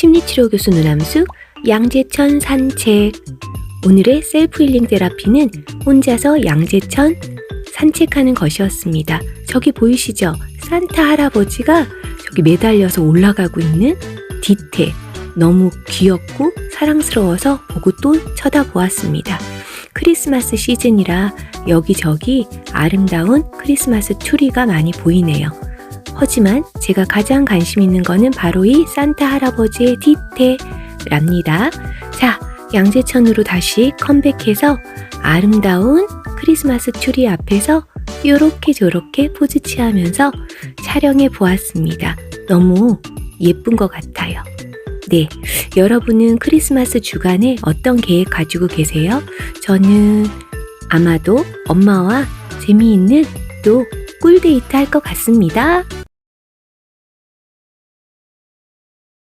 심리치료 교수 누남수 양재천 산책. 오늘의 셀프 힐링 테라피는 혼자서 양재천 산책하는 것이었습니다. 저기 보이시죠? 산타 할아버지가 저기 매달려서 올라가고 있는 뒤태. 너무 귀엽고 사랑스러워서 보고 또 쳐다보았습니다. 크리스마스 시즌이라 여기저기 아름다운 크리스마스 추리가 많이 보이네요. 하지만 제가 가장 관심 있는 거는 바로 이 산타 할아버지의 뒤태랍니다. 자, 양재천으로 다시 컴백해서 아름다운 크리스마스 추리 앞에서 요렇게 저렇게 포즈 취하면서 촬영해 보았습니다. 너무 예쁜 것 같아요. 네. 여러분은 크리스마스 주간에 어떤 계획 가지고 계세요? 저는 아마도 엄마와 재미있는 또 꿀데이트 할 것 같습니다.